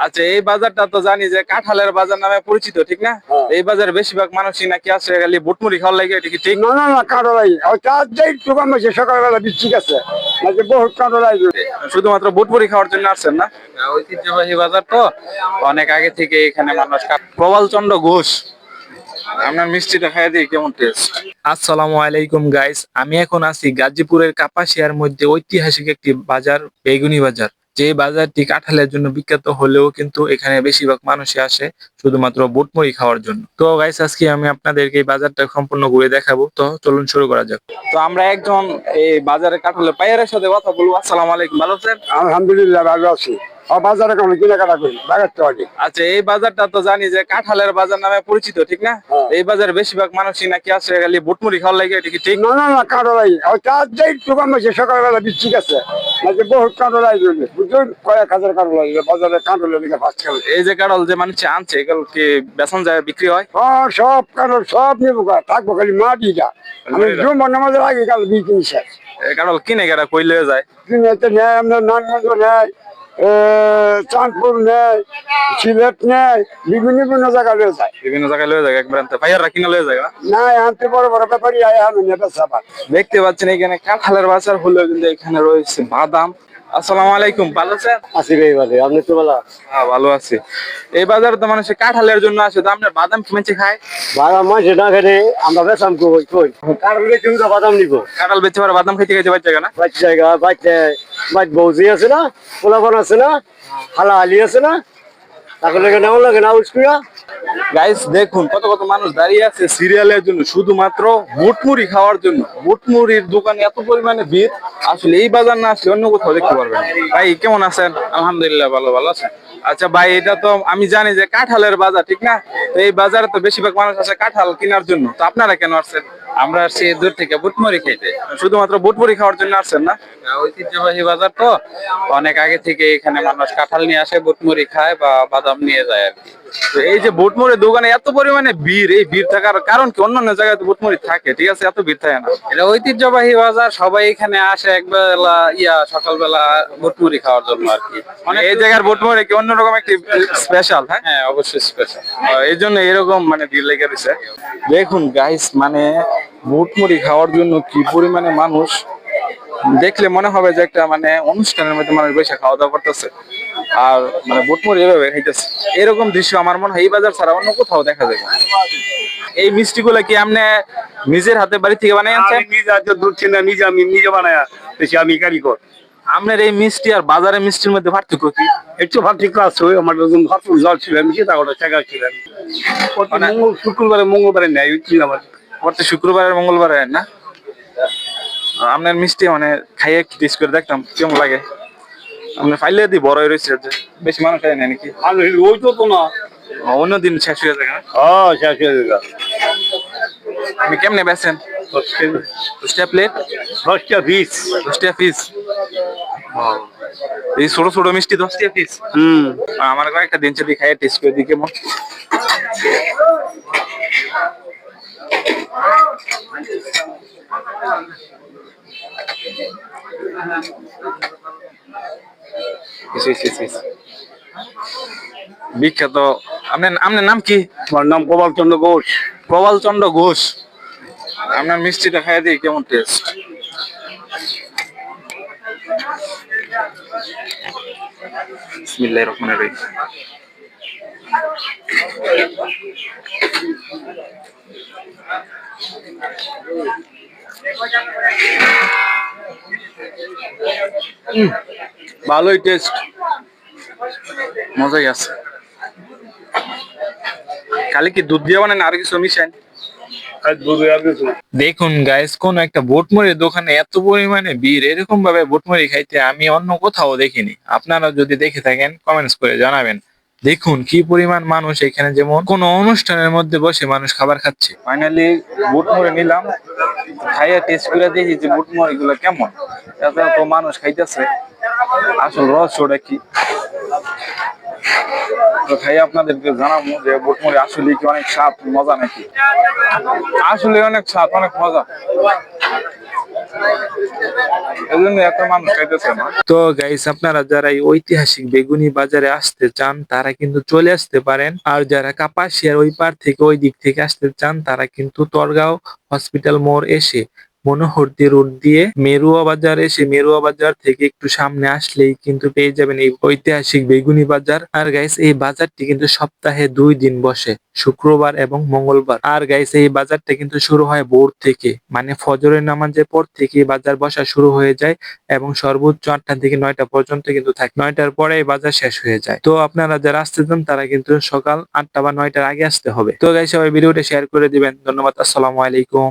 আচ্ছা এই বাজারটা তো জানি যে কাঁঠালের বাজার নামে পরিচিত ঠিক না? হ্যাঁ। এই বাজারে বেশিরভাগ মানুষই নাকি আসে খালি বুটমুড়ি খাওয়ার লাগে এটা কি ঠিক? না না না একটু কম হয়েছে সকালবেলা ঠিক আছে। না যে বহুত শুধুমাত্র বুটমুড়ি খাওয়ার জন্য আসছেন না? ঐতিহ্যবাহী বাজার তো। অনেক আগে থেকে এখানে মানুষ কা- প্রবাল চন্দ্র ঘোষ। আপনার মিষ্টিটা খাইয়ে দিই কেমন টেস্ট আসসালামু আলাইকুম গাইস আমি এখন আছি গাজীপুরের কাপাসিয়ার মধ্যে ঐতিহাসিক একটি বাজার বেগুনি বাজার। যে বাজারটি কাঁঠালের জন্য বিখ্যাত হলেও কিন্তু এখানে বেশিরভাগ মানুষই আসে শুধুমাত্র বুটমুড়ি খাওয়ার জন্য। তো গাইস আজকে আমি আপনাদেরকে এই বাজারটা সম্পূর্ণ ঘুরে দেখাবো। তো চলুন শুরু করা যাক। তো আমরা একজন এই বাজারে কাঁঠালের পাইয়ারের সাথে কথা বলব। আসসালামু আলাইকুম ভালো আছেন? আলহামদুলিল্লাহ ভালো আছি। বাজারে কেমন কেনাকাটা করি? বাজার তো আগে আচ্ছা এই বাজারটা তো জানি যে কাঁঠালের বাজার নামে পরিচিত ঠিক না? হ্যাঁ। এই বাজারে বেশিরভাগ মানুষই নাকি আসে খালি বুটমুড়ি খাওয়ার লাগে এটা কি ঠিক? না না না ওই চার যাই একটু কম হয়েছে সকালবেলা ঠিক আছে। না যে বহুত কাঁড়াই বুঝলেন? কয়েক হাজার কাঁড়াই বাজারে কাঁড়ালের দিকে ফার্স্ট খেলে এই যে কাঁঠাল যে মানুষ আনছে এগুলো কি বেচন যায় বিক্রি হয়? ও সব কাঁড়াল সব নেব থাকব খালি মাটিটা। আমি? জুম্বর নামাজের আগে কাল বিক্রি শেষ এই কাঁঠাল কিনে গেটা কইলে যায়? দিনেতে নেয় আপনার নানগঞ্জ নেয়। চাঁদপুর নেয় সিলেট নেয় বিভিন্ন বিভিন্ন জায়গা লয়ে যায়। বিভিন্ন জায়গায় লয়ে যায় একবার আনতে। রাখি না লয়ে যায় না? আনতে বড় বড় ব্যাপারই আয় আনুন এটা সাবান দেখতে পাচ্ছেন এখানে কাঁঠালের বাজার হলেও কিন্তু এখানে রয়েছে বাদাম আসসালামু আলাইকুম ভালো আছেন? আসি ভাই ভালো আপনি তো বলা হ্যাঁ ভালো আছি। এই বাজারে তো মানুষ কাঁঠালের জন্য আসে তো আপনার বাদাম খায়? বাদাম না খেলে আমরা বেসাম কই কই? কারণ তুমি তো বাদাম নিব। কাঁঠাল বেচে পারে বাদাম খেতে খাইতে বাচ্চা না? বাচ্চা জায়গা বাচ্চা বৌজি আছে না পোলাপন আছে না হালা হালি আছে না গাইস দেখুন কত কত মানুষ দাঁড়িয়ে আছে সিরিয়ালের জন্য, শুধুমাত্র বুটমুড়ি খাওয়ার জন্য। বুটমুড়ির দোকানে এত পরিমাণে ভিড়, আসলে এই বাজার না আসলে অন্য কোথাও দেখতে পারবেন। ভাই, কেমন আছেন? আলহামদুলিল্লাহ ভালো ভালো আছেন আচ্ছা ভাই, এটা তো আমি জানি যে কাঁঠালের বাজার, ঠিক না? এই বাজারে তো বেশিরভাগ মানুষ আসে কাঁঠাল কেনার জন্য। তো আপনারা কেন আসছেন? আমরা আসছি দূর থেকে বুটমুড়ি খেতে। শুধুমাত্র বুটমুড়ি খাওয়ার জন্য আসছেন না? ঐতিহ্যবাহী বাজার তো। অনেক আগে থেকে এখানে মানুষ কাঁঠাল নিয়ে আসে, বুটমুড়ি খায় বা বাদাম নিয়ে যায় আর কি। এই যে বুটমুড়ির দোকানে এত পরিমাণে ভিড় এই ভিড় থাকার কারণ কি? অন্যান্য জায়গায় তো বুটমুড়ি থাকে ঠিক আছে? এত ভিড় থাকে না। এটা ঐতিহ্যবাহী বাজার সবাই এখানে আসে একবেলা ইয়া সকালবেলা বুটমুড়ি খাওয়ার জন্য আর কি। মানে এই জায়গার বুটমুড়ি কি অন্যরকম একটি স্পেশাল হ্যাঁ? হ্যাঁ অবশ্যই স্পেশাল এই জন্য এরকম মানে ভিড় লেগে রয়েছে। দেখুন গাইস মানে বুটমুড়ি খাওয়ার জন্য কি পরিমাণে মানুষ দেখলে মনে হবে যে একটা মানে অনুষ্ঠানের মধ্যে মানুষ বসে খাওয়া দাওয়া করতেছে। আর মানে বুটমুড়ি এভাবে খাইতেছে। এরকম দৃশ্য আমার মনে হয় এই বাজার ছাড়া অন্য কোথাও দেখা যায়। এই মিষ্টিগুলো কি আপনি নিজের হাতে বাড়ি থেকে আনছেন? নিজে দুধ নিজে আমি নিজে বানায়া বেশি আমি কারিগর। আপনার এই মিষ্টি আর বাজারের মিষ্টির মধ্যে পার্থক্য কি? একটু ভাবঠিক আছে আমার একদম ভাতুর জল ছিল আমি সেটা ওটা টাকা প্রতি মানে- মঙ্গল শুক্রবারে মঙ্গলবারে নেয় ওই ছিল আমার। প্রতি শুক্রবার মঙ্গলবার না? আপনার মিষ্টি মানে খাইয়ে টেস্ট করে দেখতাম কেমন লাগে? আপনার ফাইলে দিয়ে বড় হয়ে রয়েছে বেশি মানুষ খায় না নাকি? ওই তো তো না। অন্য দিন শেষ হয়ে না? হ্যাঁ শেষ হয়ে আপনি কেমনে বেছেন দশটা প্লেট দশটা পিস দশটা পিস এই ছোট ছোট মিষ্টি দশটা পিস হুম। আমার কয়েকটা দিন যদি খাইয়ে টেস্ট করে দিই কেমন? ইস। বিখ্যাত। আপনার আপনার নাম কি? আমার নাম গোপাল চন্দ্র ঘোষ। প্রবাল চন্দ্র ঘোষ। আপনার মিষ্টিটা খাইয়ে দিই কেমন টেস্ট বিসমিল্লাহির রহমানির রহিম। উম, ভালোই টেস্ট মজাই আছে। খালি কি দুধ দিয়ে বানান আর কিছু মিশান আর কিছু দেখুন গাইস কোন একটা বোটমুড়ির দোকানে এত পরিমাণে বীর এরকম ভাবে বোটমুড়ি খাইতে আমি অন্য কোথাও দেখিনি। আপনারা যদি দেখে থাকেন কমেন্টস করে জানাবেন। দেখুন কি পরিমাণ মানুষ এখানে যেমন কোন অনুষ্ঠানের মধ্যে বসে মানুষ খাবার খাচ্ছে। ফাইনালি বুটমুড়ি নিলাম। খাইয়া টেস্ট করে দেখি যে বুট বুটমুড়ি গুলো কেমন। এত এত মানুষ খাইতেছে। আসল রহস্যটা কি? তো আপনাদেরকে জানাব যে আসলে কি অনেক স্বাদ, মজা নাকি? আসলে অনেক স্বাদ, অনেক মজা। তো গাইস আপনারা যারা এই ঐতিহাসিক বেগুনি বাজারে আসতে চান, তারা কিন্তু চলে আসতে পারেন। আর যারা কাপাসিয়ার ওই পার থেকে ওই দিক থেকে আসতে চান, তারা কিন্তু তরগাঁও হসপিটাল মোড় এসে মনোহরদি রোড দিয়ে মেরুয়া বাজার এসে মেরুয়া বাজার থেকে একটু সামনে আসলেই কিন্তু পেয়ে যাবেন এই ঐতিহাসিক বেগুনি বাজার। আর গাইস এই বাজারটি কিন্তু সপ্তাহে দুই দিন বসে, শুক্রবার এবং মঙ্গলবার। আর গাইস এই বাজারটা কিন্তু শুরু হয় ভোর থেকে মানে ফজরের নামাজের পর থেকে বাজার বসা শুরু হয়ে যায় এবং সর্বোচ্চ আটটা থেকে নয়টা পর্যন্ত কিন্তু থাকে। নয়টার পরে এই বাজার শেষ হয়ে যায়। তো আপনারা যারা আসতে চান, তারা কিন্তু সকাল আটটা বা নয়টার আগে আসতে হবে। তো গাইস সবাই ভিডিওটা শেয়ার করে দিবেন। ধন্যবাদ, আসসালামু আলাইকুম।